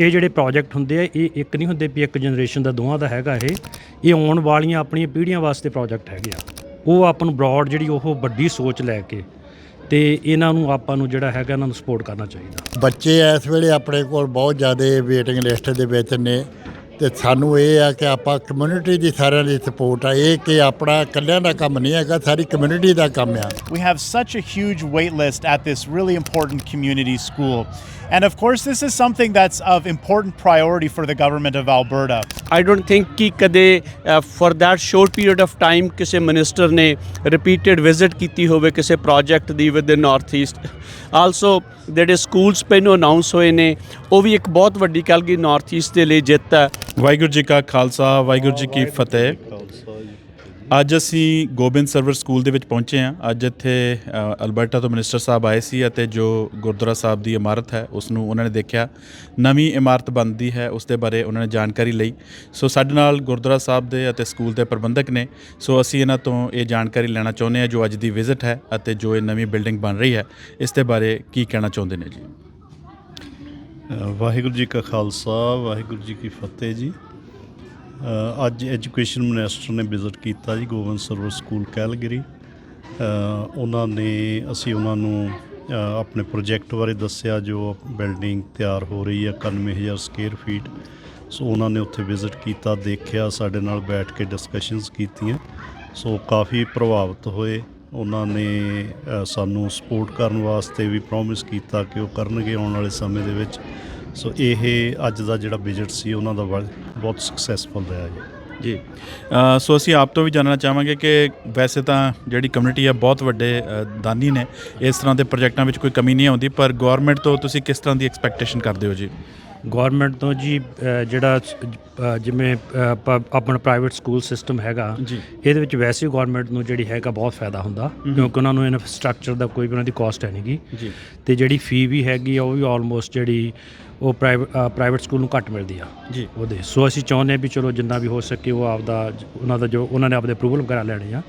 ਇਹ ਜਿਹੜੇ ਪ੍ਰੋਜੈਕਟ ਹੁੰਦੇ ਆ, ਇਹ ਇੱਕ ਨਹੀਂ ਹੁੰਦੇ ਵੀ ਇੱਕ ਜਨਰੇਸ਼ਨ ਦਾ ਦੋਵਾਂ ਦਾ ਹੈਗਾ ਇਹ। ਇਹ ਆਉਣ ਵਾਲੀਆਂ ਆਪਣੀਆਂ ਪੀੜ੍ਹੀਆਂ ਵਾਸਤੇ ਪ੍ਰੋਜੈਕਟ ਹੈਗੇ ਆ। ਉਹ ਆਪਾਂ ਨੂੰ ਬ੍ਰੌਡ ਜਿਹੜੀ ਉਹ ਵੱਡੀ ਸੋਚ ਲੈ ਕੇ ਤੇ ਇਹਨਾਂ ਨੂੰ ਆਪਾਂ ਨੂੰ ਜਿਹੜਾ ਹੈਗਾ, ਇਹਨਾਂ ਨੂੰ ਸਪੋਰਟ ਕਰਨਾ ਚਾਹੀਦਾ। ਬੱਚੇ ਇਸ ਵੇਲੇ ਆਪਣੇ ਕੋਲ ਬਹੁਤ ਜ਼ਿਆਦਾ ਵੇਟਿੰਗ ਲਿਸਟ ਦੇ ਵਿੱਚ ਨੇ। ਤੇ ਸਾਨੂੰ ਇਹ ਆ ਕਿ ਆਪਾਂ ਕਮਿਊਨਿਟੀ ਦੀ ਸਾਰਿਆਂ ਦੀ ਸਪੋਰਟ ਆ ਇਹ ਕਿ ਆਪਣਾ ਇਕੱਲਿਆਂ ਦਾ ਕੰਮ ਨਹੀਂ ਹੈਗਾ ਸਾਰੀ ਕਮਿਊਨਿਟੀ ਦਾ ਕੰਮ ਆ We have such a huge wait list at this really important community school. And of course, this is something that's of important priority for the government of Alberta. I don't think ਕਿ ਕਦੇ for that short period of time ਕਿਸੇ minister ਨੇ repeated visit ਕੀਤੀ ਹੋਵੇ ਕਿਸੇ project the with the north east also ਜਿਹੜੇ schools ਪਹਿਲੋਂ announce ਹੋਏ ਨੇ ਉਹ ਵੀ ਇੱਕ ਬਹੁਤ ਵੱਡੀ ਗੱਲ ਕਿ ਨਾਰਥ ਈਸਟ ਦੇ ਲਈ ਜਿੱਤ ਹੈ ਵਾਹਿਗੁਰੂ ਜੀ ਕਾ ਖਾਲਸਾ ਵਾਹਿਗੁਰੂ ਜੀ ਕੀ ਫਤਿਹ। ਅੱਜ ਅਸੀਂ ਗੋਬਿੰਦ ਸਰਵਰ ਸਕੂਲ ਦੇ ਵਿੱਚ ਪਹੁੰਚੇ ਹਾਂ। ਅੱਜ ਇੱਥੇ ਅਲਬਰਟਾ ਤੋਂ ਮਿਨਿਸਟਰ ਸਾਹਿਬ ਆਏ ਸੀ ਅਤੇ ਜੋ ਗੁਰਦੁਆਰਾ ਸਾਹਿਬ ਦੀ ਇਮਾਰਤ ਹੈ ਉਸ ਨੂੰ ਉਹਨਾਂ ਨੇ ਦੇਖਿਆ। ਨਵੀਂ ਇਮਾਰਤ ਬਣਦੀ ਹੈ ਉਸ ਦੇ ਬਾਰੇ ਉਹਨਾਂ ਨੇ ਜਾਣਕਾਰੀ ਲਈ। ਸੋ ਸਾਡੇ ਨਾਲ ਗੁਰਦੁਆਰਾ ਸਾਹਿਬ ਦੇ ਅਤੇ ਸਕੂਲ ਦੇ ਪ੍ਰਬੰਧਕ ਨੇ। ਸੋ ਅਸੀਂ ਇਹਨਾਂ ਤੋਂ ਇਹ ਜਾਣਕਾਰੀ ਲੈਣਾ ਚਾਹੁੰਦੇ ਹਾਂ ਜੋ ਅੱਜ ਦੀ ਵਿਜ਼ਿਟ ਹੈ ਅਤੇ ਜੋ ਇਹ ਨਵੀਂ ਬਿਲਡਿੰਗ ਬਣ ਰਹੀ ਹੈ ਇਸ ਦੇ ਬਾਰੇ ਕੀ ਕਹਿਣਾ ਚਾਹੁੰਦੇ ਨੇ ਜੀ? ਵਾਹਿਗੁਰੂ ਜੀ ਕਾ ਖਾਲਸਾ, ਵਾਹਿਗੁਰੂ ਜੀ ਕੀ ਫਤਿਹ ਜੀ। ਅੱਜ ਐਜੂਕੇਸ਼ਨ ਮਿਨਿਸਟਰ ਨੇ ਵਿਜ਼ਿਟ ਕੀਤਾ ਜੀ ਗੋਬਿੰਦ ਸਰਵਰ ਸਕੂਲ ਕੈਲਗਰੀ। ਉਹਨਾਂ ਨੇ, ਅਸੀਂ ਉਹਨਾਂ ਨੂੰ ਆਪਣੇ ਪ੍ਰੋਜੈਕਟ ਬਾਰੇ ਦੱਸਿਆ ਜੋ ਬਿਲਡਿੰਗ ਤਿਆਰ ਹੋ ਰਹੀ ਹੈ 91000 ਸਕੁਅਰ ਫੀਟ। ਸੋ ਉਹਨਾਂ ਨੇ ਉੱਥੇ ਵਿਜ਼ਿਟ ਕੀਤਾ, ਦੇਖਿਆ, ਸਾਡੇ ਨਾਲ ਬੈਠ ਕੇ ਡਿਸਕਸ਼ਨਸ ਕੀਤੀਆਂ। ਸੋ ਕਾਫੀ ਪ੍ਰਭਾਵਿਤ ਹੋਏ। ਉਹਨਾਂ ਨੇ ਸਾਨੂੰ ਸਪੋਰਟ ਕਰਨ ਵਾਸਤੇ ਵੀ ਪ੍ਰੋਮਿਸ ਕੀਤਾ ਕਿ ਉਹ ਕਰਨਗੇ ਆਉਣ ਵਾਲੇ ਸਮੇਂ ਦੇ ਵਿੱਚ। ਸੋ ਇਹ ਅੱਜ ਦਾ ਜਿਹੜਾ ਵਿਜ਼ਿਟ ਸੀ, ਉਹਨਾਂ ਦਾ ਬੜਾ- ਬਹੁਤ ਸਕਸੈਸਫੁਲ ਰਿਹਾ ਜੀ। ਜੀ। ਸੋ ਅਸੀਂ ਆਪ ਤੋਂ ਵੀ ਜਾਣਨਾ ਚਾਹਾਂਗੇ ਕਿ ਵੈਸੇ ਤਾਂ ਜਿਹੜੀ ਕਮਿਊਨਿਟੀ ਆ, ਬਹੁਤ ਵੱਡੇ ਦਾਨੀ ਨੇ। ਇਸ ਤਰ੍ਹਾਂ ਦੇ ਪ੍ਰੋਜੈਕਟਾਂ ਵਿੱਚ ਕੋਈ ਕਮੀ ਨਹੀਂ ਆਉਂਦੀ, ਪਰ ਗਵਰਨਮੈਂਟ ਤੋਂ ਤੁਸੀਂ ਕਿਸ ਤਰ੍ਹਾਂ ਦੀ ਐਕਸਪੈਕਟੇਸ਼ਨ ਕਰਦੇ ਹੋ ਜੀ? ਗਵਰਨਮੈਂਟ ਤੋਂ ਜੀ ਜਿਹੜਾ ਜਿਵੇਂ ਆਪਣਾ ਪ੍ਰਾਈਵੇਟ ਸਕੂਲ ਸਿਸਟਮ ਹੈਗਾ। ਇਹਦੇ ਵਿੱਚ ਵੈਸੇ ਹੀ ਗਵਰਨਮੈਂਟ ਨੂੰ ਜਿਹੜੀ ਹੈਗਾ ਬਹੁਤ ਫਾਇਦਾ ਹੁੰਦਾ ਕਿਉਂਕਿ ਉਹਨਾਂ ਨੂੰ ਇਨਫਰਾਸਟ੍ਰਕਚਰ ਦਾ ਕੋਈ ਵੀ ਉਹਨਾਂ ਦੀ ਕਾਸਟ ਹੈ ਨਹੀਂਗੀ। ਤੇ ਜਿਹੜੀ ਫੀ ਵੀ ਹੈਗੀ ਆ ਉਹ ਵੀ ਆਲਮੋਸਟ ਜਿਹੜੀ ਉਹ ਪ੍ਰਾਈਵੇਟ ਸਕੂਲ ਨੂੰ ਘੱਟ ਮਿਲਦੀ ਆ ਜੀ। ਉਹਦੇ। ਸੋ ਅਸੀਂ ਚਾਹੁੰਦੇ ਹਾਂ ਵੀ ਚਲੋ ਜਿੰਨਾ ਵੀ ਹੋ ਸਕੇ ਉਹ ਆਪਦਾ ਉਹਨਾਂ ਦਾ ਜੋ ਉਹਨਾਂ ਨੇ ਆਪਦੇ ਅਪਰੂਵਲ ਵਗੈਰਾ ਲੈਣੇ ਆ।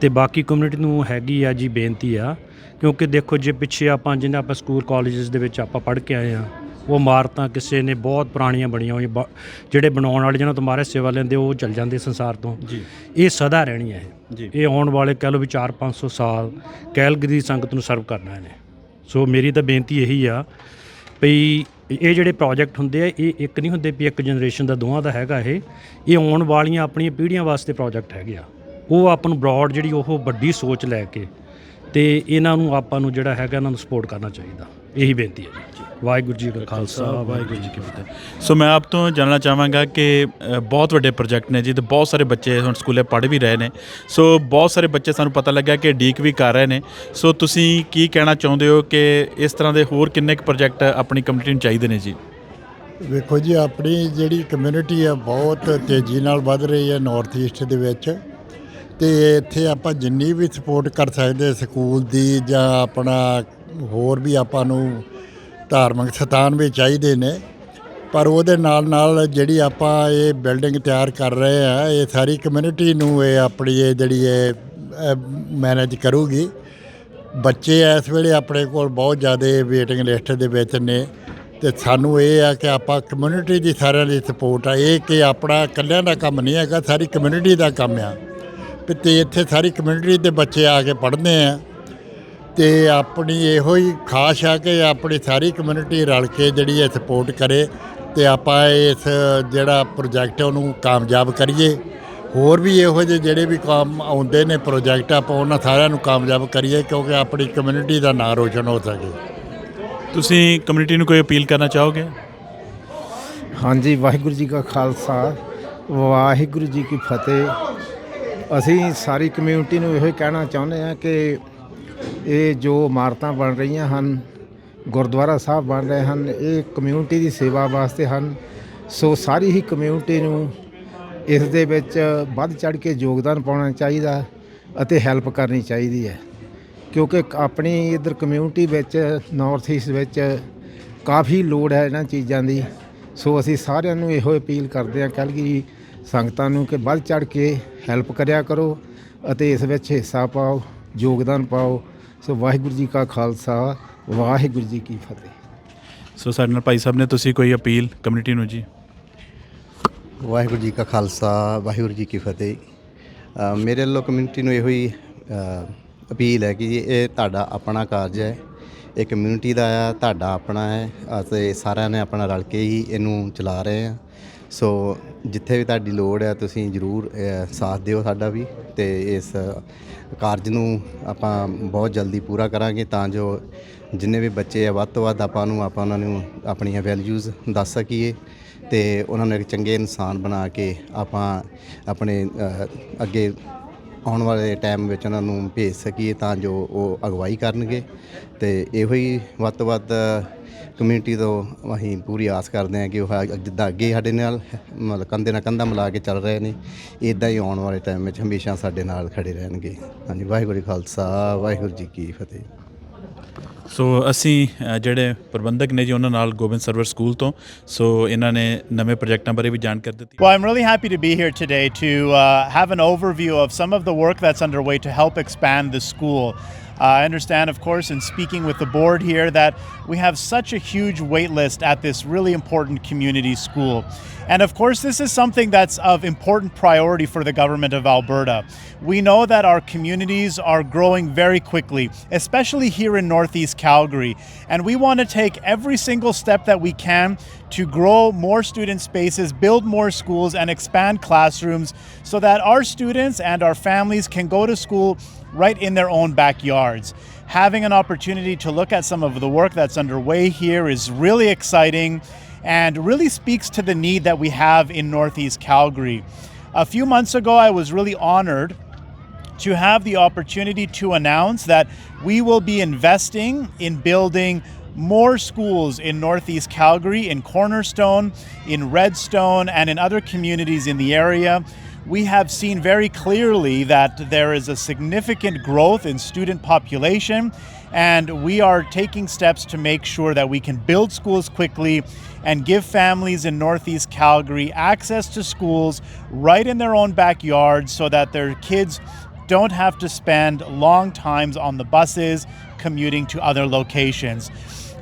ਤੇ ਬਾਕੀ ਕਮਿਊਨਿਟੀ ਨੂੰ ਹੈਗੀ ਆ ਜੀ ਬੇਨਤੀ ਆ ਕਿਉਂਕਿ ਦੇਖੋ ਜੇ ਪਿੱਛੇ ਆਪਾਂ ਜਿੰਨਾ ਆਪਾਂ ਸਕੂਲ ਕਾਲਜਸ ਦੇ ਵਿੱਚ ਆਪਾਂ ਪੜ੍ਹ ਕੇ ਆਏ ਆ ਉਹ ਇਮਾਰਤਾਂ ਕਿਸੇ ਨੇ ਬਹੁਤ ਪੁਰਾਣੀਆਂ ਬਣੀਆਂ ਹੋਈਆਂ ਬ- ਜਿਹੜੇ ਬਣਾਉਣ ਵਾਲੇ ਜਿਹਨਾਂ ਤੋਂ ਮਾਰੇ ਸੇਵਾ ਲੈਂਦੇ ਉਹ ਚਲ ਜਾਂਦੇ ਸੰਸਾਰ ਤੋਂ। ਜੀ। ਇਹ ਸਦਾ ਰਹਿਣੀ ਹੈ ਜੀ। ਇਹ ਆਉਣ ਵਾਲੇ ਕਹਿ ਲਓ ਵੀ 4-500 ਸਾਲ ਕੈਲਗਰੀ ਦੀ ਸੰਗਤ ਨੂੰ ਸਰਵ ਕਰਨਾ ਇਹਨੇ। ਸੋ ਮੇਰੀ ਤਾਂ ਬੇਨਤੀ ਇਹੀ ਆ ਵੀ ਇਹ ਜਿਹੜੇ ਪ੍ਰੋਜੈਕਟ ਹੁੰਦੇ ਆ ਇਹ ਇੱਕ ਨਹੀਂ ਹੁੰਦੇ ਵੀ ਇੱਕ ਜਨਰੇਸ਼ਨ ਦਾ ਦੋਵਾਂ ਦਾ ਹੈਗਾ ਇਹ। ਇਹ ਆਉਣ ਵਾਲੀਆਂ ਆਪਣੀਆਂ ਪੀੜ੍ਹੀਆਂ ਵਾਸਤੇ ਪ੍ਰੋਜੈਕਟ ਹੈਗੇ ਆ। ਉਹ ਆਪਾਂ ਨੂੰ ਬ੍ਰੌਡ ਜਿਹੜੀ ਉਹ ਵੱਡੀ ਸੋਚ ਲੈ ਕੇ ਤੇ ਇਹਨਾਂ ਨੂੰ ਆਪਾਂ ਨੂੰ ਜਿਹੜਾ ਹੈਗਾ ਇਹਨਾਂ ਨੂੰ ਸਪੋਰਟ ਕਰਨਾ ਚਾਹੀਦਾ। ਇਹੀ ਬੇਨਤੀ ਹੈ ਜੀ। ਵਾਹਿਗੁਰੂ ਜੀ ਕਾ ਖਾਲਸਾ ਵਾਹਿਗੁਰੂ ਜੀ ਕੀ ਫਤਿਹ। ਸੋ ਮੈਂ ਆਪ ਤੋਂ ਜਾਣਨਾ ਚਾਹਾਂਗਾ ਕਿ ਅ, ਬਹੁਤ ਵੱਡੇ ਪ੍ਰੋਜੈਕਟ ਨੇ ਜੀ ਤੇ ਬਹੁਤ ਸਾਰੇ ਬੱਚੇ ਹੁਣ ਸਕੂਲੇ ਪੜ੍ਹ ਵੀ ਰਹੇ ਨੇ। ਸੋ ਬਹੁਤ ਸਾਰੇ ਬੱਚੇ ਸਾਨੂੰ ਪਤਾ ਲੱਗਾ ਕਿ ਡੀਕ ਵੀ ਕਰ ਰਹੇ ਨੇ। ਸੋ ਤੁਸੀਂ ਕੀ ਕਹਿਣਾ ਚਾਹੁੰਦੇ ਹੋ ਕਿ ਇਸ ਤਰ੍ਹਾਂ ਦੇ ਹੋਰ ਕਿੰਨੇ ਕੁ ਪ੍ਰੋਜੈਕਟ ਆਪਣੀ ਕਮਿਊਨਿਟੀ ਨੂੰ ਚਾਹੀਦੇ ਨੇ ਜੀ? ਵੇਖੋ ਜੀ ਆਪਣੀ ਜਿਹੜੀ ਕਮਿਊਨਿਟੀ ਆ ਬਹੁਤ ਤੇਜ਼ੀ ਨਾਲ ਵੱਧ ਰਹੀ ਹੈ ਨਾਰਥ ਈਸਟ ਦੇ ਵਿੱਚ। ਤੇ ਇੱਥੇ ਆਪਾਂ ਜਿੰਨੀ ਵੀ ਸਪੋਰਟ ਕਰ ਸਕਦੇ ਸਕੂਲ ਦੀ ਜਾਂ ਆਪਣਾ ਹੋਰ ਵੀ ਆਪਾਂ ਨੂੰ ਧਾਰਮਿਕ ਸਥਾਨ ਵੀ ਚਾਹੀਦੇ ਨੇ। ਪਰ ਉਹਦੇ ਨਾਲ ਨਾਲ ਜਿਹੜੀ ਆਪਾਂ ਇਹ ਬਿਲਡਿੰਗ ਤਿਆਰ ਕਰ ਰਹੇ ਆ, ਇਹ ਸਾਰੀ ਕਮਿਊਨਿਟੀ ਨੂੰ ਇਹ ਆਪਣੀ ਇਹ ਜਿਹੜੀ ਇਹ ਮੈਨੇਜ ਕਰੂਗੀ। ਬੱਚੇ ਇਸ ਵੇਲੇ ਆਪਣੇ ਕੋਲ ਬਹੁਤ ਜ਼ਿਆਦਾ ਵੇਟਿੰਗ ਲਿਸਟ ਦੇ ਵਿੱਚ ਨੇ ਤੇ ਸਾਨੂੰ ਇਹ ਆ ਕਿ ਆਪਾਂ ਕਮਿਊਨਿਟੀ ਦੀ ਸਾਰਿਆਂ ਦੀ ਸਪੋਰਟ ਆ। ਇਹ ਕਿ ਆਪਣਾ ਇਕੱਲਿਆਂ ਦਾ ਕੰਮ ਨਹੀਂ ਹੈਗਾ, ਸਾਰੀ ਕਮਿਊਨਿਟੀ ਦਾ ਕੰਮ ਆ। ਵੀ ਤੇ ਇੱਥੇ ਸਾਰੀ ਕਮਿਊਨਿਟੀ ਦੇ ਬੱਚੇ ਆ ਕੇ ਪੜ੍ਹਦੇ ਆ। ਤੇ ਆਪਣੀ ਇਹੋ ਹੀ ਖਾਸ਼ ਆ ਕਿ ਆਪਣੀ ਸਾਰੀ ਕਮਿਊਨਿਟੀ ਰਲ ਕੇ ਜਿਹੜੀ ਇਹ ਸਪੋਰਟ ਕਰੇ ਤੇ ਆਪਾਂ ਇਸ ਜਿਹੜਾ ਪ੍ਰੋਜੈਕਟ ਹੈ ਉਹਨੂੰ ਕਾਮਯਾਬ ਕਰੀਏ। ਹੋਰ ਵੀ ਇਹੋ ਜਿਹੇ ਜਿਹੜੇ ਵੀ ਕੰਮ ਆਉਂਦੇ ਨੇ ਪ੍ਰੋਜੈਕਟ ਆਪਾਂ ਉਹਨਾਂ ਸਾਰਿਆਂ ਨੂੰ ਕਾਮਯਾਬ ਕਰੀਏ ਕਿਉਂਕਿ ਆਪਣੀ ਕਮਿਊਨਿਟੀ ਦਾ ਨਾਂ ਰੋਸ਼ਨ ਹੋ ਸਕੇ। ਤੁਸੀਂ ਕਮਿਊਨਿਟੀ ਨੂੰ ਕੋਈ ਅਪੀਲ ਕਰਨਾ ਚਾਹੋਗੇ? ਹਾਂਜੀ ਵਾਹਿਗੁਰੂ ਜੀ ਕਾ ਖਾਲਸਾ ਵਾਹਿਗੁਰੂ ਜੀ ਕੀ ਫਤਿਹ। ਅਸੀਂ ਸਾਰੀ ਕਮਿਊਨਿਟੀ ਨੂੰ ਇਹੋ ਹੀ ਕਹਿਣਾ ਚਾਹੁੰਦੇ ਹਾਂ ਕਿ ਇਹ ਜੋ ਇਮਾਰਤਾਂ ਬਣ ਰਹੀਆਂ ਹਨ, ਗੁਰਦੁਆਰਾ ਸਾਹਿਬ ਬਣ ਰਹੇ ਹਨ, ਇਹ ਕਮਿਊਨਿਟੀ ਦੀ ਸੇਵਾ ਵਾਸਤੇ ਹਨ। ਸੋ ਸਾਰੀ ਹੀ ਕਮਿਊਨਿਟੀ ਨੂੰ ਇਸ ਦੇ ਵਿੱਚ ਵੱਧ ਚੜ ਕੇ ਯੋਗਦਾਨ ਪਾਉਣਾ ਚਾਹੀਦਾ ਅਤੇ ਹੈਲਪ ਕਰਨੀ ਚਾਹੀਦੀ ਹੈ। ਕਿਉਂਕਿ ਆਪਣੀ ਇਧਰ ਕਮਿਊਨਿਟੀ ਵਿੱਚ ਨਾਰਥ ਈਸਟ ਵਿੱਚ ਕਾਫੀ ਲੋੜ ਹੈ ਇਹਨਾਂ ਚੀਜ਼ਾਂ ਦੀ। ਸੋ ਅਸੀਂ ਸਾਰਿਆਂ ਨੂੰ ਇਹੋ ਅਪੀਲ ਕਰਦੇ ਹਾਂ ਕਲਗੀ ਸੰਗਤਾਂ ਨੂੰ ਕਿ ਵੱਧ ਚੜ ਕੇ ਹੈਲਪ ਕਰਿਆ ਕਰੋ ਅਤੇ ਇਸ ਵਿੱਚ ਹਿੱਸਾ ਪਾਓ, ਯੋਗਦਾਨ ਪਾਓ। ਸੋ ਵਾਹਿਗੁਰੂ ਜੀ ਕਾ ਖਾਲਸਾ ਵਾਹਿਗੁਰੂ ਜੀ ਕੀ ਫਤਿਹ। ਸੋ ਸਾਡੇ ਨਾਲ ਭਾਈ ਸਾਹਿਬ ਨੇ ਤੁਸੀਂ ਕੋਈ ਅਪੀਲ ਕਮਿਊਨਿਟੀ ਨੂੰ ਜੀ? ਵਾਹਿਗੁਰੂ ਜੀ ਕਾ ਖਾਲਸਾ ਵਾਹਿਗੁਰੂ ਜੀ ਕੀ ਫਤਿਹ। ਮੇਰੇ ਵੱਲੋਂ ਕਮਿਊਨਿਟੀ ਨੂੰ ਇਹੋ ਹੀ ਅਪੀਲ ਹੈ ਕਿ ਇਹ ਤੁਹਾਡਾ ਆਪਣਾ ਕਾਰਜ ਹੈ। ਇਹ ਕਮਿਊਨਿਟੀ ਦਾ ਆ ਤੁਹਾਡਾ ਆਪਣਾ ਹੈ ਅਤੇ ਸਾਰਿਆਂ ਨੇ ਆਪਣਾ ਰਲ ਕੇ ਹੀ ਇਹਨੂੰ ਚਲਾ ਰਹੇ ਆ ਸੋ ਜਿੱਥੇ ਵੀ ਤੁਹਾਡੀ ਲੋੜ ਹੈ ਤੁਸੀਂ ਜ਼ਰੂਰ ਸਾਥ ਦਿਓ ਸਾਡਾ ਵੀ ਤੇ ਇਸ ਕਾਰਜ ਨੂੰ ਆਪਾਂ ਬਹੁਤ ਜਲਦੀ ਪੂਰਾ ਕਰਾਂਗੇ ਤਾਂ ਜੋ ਜਿੰਨੇ ਵੀ ਬੱਚੇ ਆ, ਵੱਧ ਤੋਂ ਵੱਧ ਆਪਾਂ ਨੂੰ, ਆਪਾਂ ਉਹਨਾਂ ਨੂੰ ਆਪਣੀਆਂ ਵੈਲਿਊਜ਼ ਦੱਸ ਸਕੀਏ ਤੇ ਉਹਨਾਂ ਨੂੰ ਇੱਕ ਚੰਗੇ ਇਨਸਾਨ ਬਣਾ ਕੇ ਆਪਾਂ ਆਪਣੇ ਅੱਗੇ ਆਉਣ ਵਾਲੇ ਟਾਈਮ ਵਿੱਚ ਉਹਨਾਂ ਨੂੰ ਭੇਜ ਸਕੀਏ ਤਾਂ ਜੋ ਉਹ ਅਗਵਾਈ ਕਰਨਗੇ ਤੇ ਇਹੋ ਹੀ ਵੱਧ ਤੋਂ ਵੱਧ ਕਮਿਊਨਿਟੀ ਤੋਂ ਅਸੀਂ ਪੂਰੀ ਆਸ ਕਰਦੇ ਹਾਂ ਕਿ ਉਹ ਜਿੱਦਾਂ ਅੱਗੇ ਸਾਡੇ ਨਾਲ ਮਤਲਬ ਕੰਧੇ ਨਾਲ ਕੰਧਾ ਮਿਲਾ ਕੇ ਚੱਲ ਰਹੇ ਨੇ ਇਦਾਂ ਹੀ ਆਉਣ ਵਾਲੇ ਟਾਈਮ ਵਿੱਚ ਹਮੇਸ਼ਾ ਸਾਡੇ ਨਾਲ ਖੜੇ ਰਹਿਣਗੇ। ਹਾਂਜੀ ਵਾਹਿਗੁਰੂ ਜੀ ਖਾਲਸਾ ਵਾਹਿਗੁਰੂ ਜੀ ਕੀ ਫਤਿਹ। ਸੋ ਅਸੀਂ ਅ, ਜਿਹੜੇ ਪ੍ਰਬੰਧਕ ਨੇ ਜੀ ਉਹਨਾਂ ਨਾਲ ਗੋਬਿੰਦ ਸਰਵਰ ਸਕੂਲ ਤੋਂ। ਸੋ ਇਹਨਾਂ ਨੇ ਨਵੇਂ ਪ੍ਰੋਜੈਕਟਾਂ ਬਾਰੇ ਵੀ ਜਾਣਕਾਰੀ ਦਿੱਤੀ। Well, I'm really happy to be here today to uh, have an overview of some of the work that's underway to help expand the school. Uh, I understand, of course, in speaking with the board here, that we have such a huge wait list at this really important community school. And of course, this is something that's of important priority for the government of Alberta. We know that our communities are growing very quickly, especially here in Northeast Calgary. And we want to take every single step that we can to grow more student spaces, build more schools, and expand classrooms so that our students and our families can go to school right in their own backyards. Having an opportunity to look at some of the work that's underway here is really exciting and really speaks to the need that we have in Northeast Calgary. A few months ago, I was really honored to have the opportunity to announce that we will be investing in building more schools in Northeast Calgary, in Cornerstone, in Redstone, and in other communities in the area. We have seen very clearly that there is a significant growth in student population, and we are taking steps to make sure that we can build schools quickly and give families in Northeast Calgary access to schools right in their own backyards so that their kids don't have to spend long times on the buses commuting to other locations.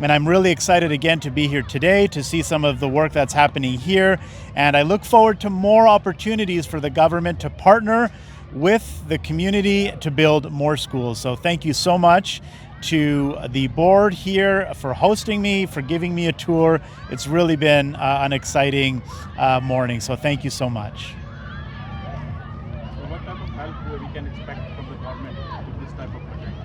And I'm really excited again to be here today to see some of the work that's happening here. And I look forward to more opportunities for the government to partner with the community to build more schools. So thank you so much to the board here for hosting me, for giving me a tour. It's really been uh, an exciting uh, morning. So thank you so much. what type of help we can expect from the government with this type of project?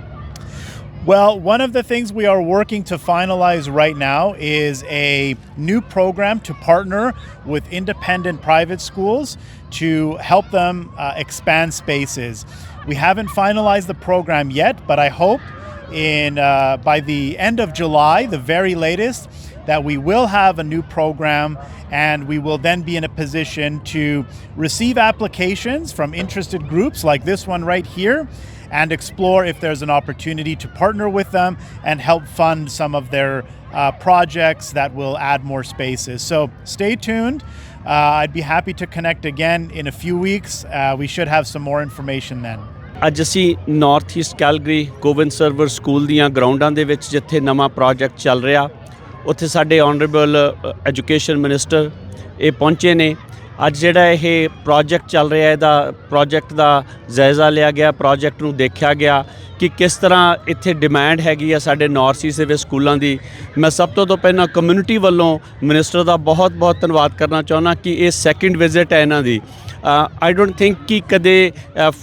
Well, one of the things we are working to finalize right now is a new program to partner with independent private schools to help them uh, expand spaces. We haven't finalized the program yet, but I hope in uh, by the end of July, the very latest, that we will have a new program and we will then be in a position to receive applications from interested groups like this one right here and explore if there's an opportunity to partner with them and help fund some of their uh, projects that will add more spaces. So stay tuned. Uh, I'd be happy to connect again in a few weeks. Uh, we should have some more information then. ਅੱਜ ਅਸੀਂ north east Calgary Gobind Sarvar school ਦੀਆਂ ਗਰਾਊਂਡਾਂ ਦੇ ਵਿੱਚ ਜਿੱਥੇ ਨਵਾਂ project ਚੱਲ ਰਿਹਾ ਉੱਥੇ ਸਾਡੇ ਆਨਰੇਬਲ ਐਜੂਕੇਸ਼ਨ ਮਿਨਿਸਟਰ ਇਹ ਪਹੁੰਚੇ ਨੇ ਅੱਜ ਜਿਹੜਾ ਇਹ ਪ੍ਰੋਜੈਕਟ ਚੱਲ ਰਿਹਾ ਇਹਦਾ ਪ੍ਰੋਜੈਕਟ ਦਾ ਜਾਇਜ਼ਾ ਲਿਆ ਗਿਆ ਪ੍ਰੋਜੈਕਟ ਨੂੰ ਦੇਖਿਆ ਗਿਆ ਕਿ ਕਿਸ ਤਰ੍ਹਾਂ ਇੱਥੇ ਡਿਮਾਂਡ ਹੈਗੀ ਆ ਸਾਡੇ ਨਾਰਥ ਈਸਟ ਦੇ ਸਕੂਲਾਂ ਦੀ। ਮੈਂ ਸਭ ਤੋਂ ਤੋਂ ਪਹਿਲਾਂ ਕਮਿਊਨਿਟੀ ਵੱਲੋਂ ਮਿਨਿਸਟਰ ਦਾ ਬਹੁਤ ਬਹੁਤ ਧੰਨਵਾਦ ਕਰਨਾ ਚਾਹੁੰਦਾ ਕਿ ਇਹ ਸੈਕਿੰਡ ਵਿਜ਼ਿਟ ਹੈ ਇਹਨਾਂ ਦੀ। ਆਈ ਡੋਨਟ ਥਿੰਕ ਕਿ ਕਦੇ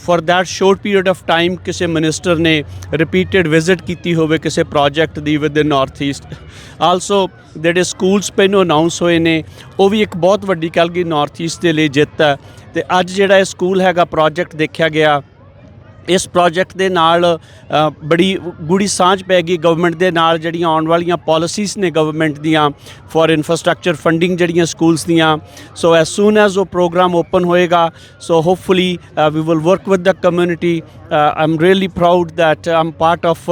for that short period of time ਕਿਸੇ ਮਿਨਿਸਟਰ ਨੇ ਰਿਪੀਟਿਡ ਵਿਜ਼ਿਟ ਕੀਤੀ ਹੋਵੇ ਕਿਸੇ project the with in north east also ਜਿਹੜੇ ਸਕੂਲਸ ਪਹਿਲੋਂ ਅਨਾਉਂਸ ਹੋਏ ਨੇ, ਉਹ ਵੀ ਇੱਕ ਬਹੁਤ ਵੱਡੀ ਕੱਲ ਗਈ ਨਾਰਥ ਈਸਟ ਦੇ ਲਈ ਜਿੱਤ ਹੈ। ਤੇ ਅੱਜ ਜਿਹੜਾ ਇਹ ਸਕੂਲ ਹੈਗਾ ਪ੍ਰੋਜੈਕਟ ਦੇਖਿਆ ਗਿਆ ਇਸ ਪ੍ਰੋਜੈਕਟ ਦੇ ਨਾਲ ਬੜੀ ਗੂੜੀ ਸਾਂਝ ਪੈ ਗਈ ਗਵਰਨਮੈਂਟ ਦੇ ਨਾਲ, ਜਿਹੜੀਆਂ ਆਉਣ ਵਾਲੀਆਂ ਪਾਲਿਸੀਜ਼ ਨੇ ਗਵਰਨਮੈਂਟ ਦੀਆਂ ਫॉर ਇਨਫਰਾਸਟ੍ਰਕਚਰ ਫੰਡਿੰਗ ਜਿਹੜੀਆਂ ਸਕੂਲਸ ਦੀਆਂ। ਸੋ ਐਸ ਸੂਨ ਐਜ਼ ਉਹ ਪ੍ਰੋਗਰਾਮ ਓਪਨ ਹੋਏਗਾ so hopefully we will work with the community I am really proud that I'm part of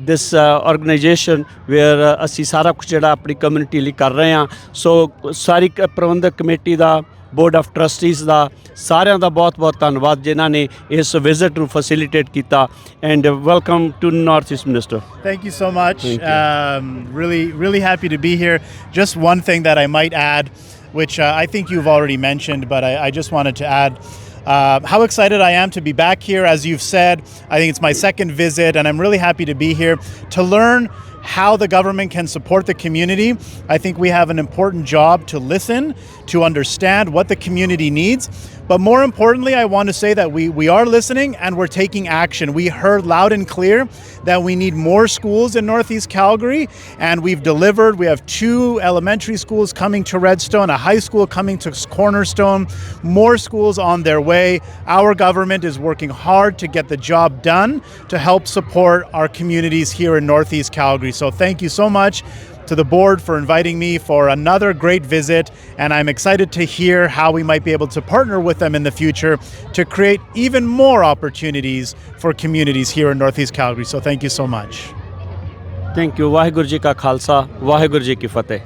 this organisation where ਅਸੀਂ ਸਾਰਾ ਕੁਝ ਜਿਹੜਾ ਆਪਣੀ ਕਮਿਊਨਿਟੀ ਲਈ ਕਰ ਰਹੇ ਹਾਂ। ਸੋ ਸਾਰੀ ਕ- ਪ੍ਰਬੰਧਕ ਕਮੇਟੀ ਦਾ ਬੋਰਡ ਆਫ ਟਰਸਟੀਜ਼ ਦਾ ਸਾਰਿਆਂ ਦਾ ਬਹੁਤ-ਬਹੁਤ ਧੰਨਵਾਦ ਜਿਨ੍ਹਾਂ ਨੇ ਇਸ ਵਿਜ਼ਿਟ ਨੂੰ ਫੈਸਿਲਿਟੇਟ ਕੀਤਾ and welcome to north east minister Thank you so much. Thank Um, really, really happy to be here. Just one thing that I might add, which uh, I think you've already mentioned, but I, I just wanted to add. Uh, how excited I am to be back here. As you've said, I think it's my second visit, and I'm really happy to be here to learn how the government can support the community. I think we have an important job to listen, to understand what the community needs. But more importantly, I want to say that we, we are listening and we're taking action. We heard loud and clear that we need more schools in Northeast Calgary, and we've delivered. We have two elementary schools coming to Redstone, a high school coming to Cornerstone, more schools on their way. Our government is working hard to get the job done to help support our communities here in Northeast Calgary. So thank you so much to the board for inviting me for another great visit. And I'm excited to hear how we might be able to partner with them in the future to create even more opportunities for communities here in Northeast Calgary. So thank you so much. Thank you. Waheguru Ka Khalsa, Waheguru Ki Fateh.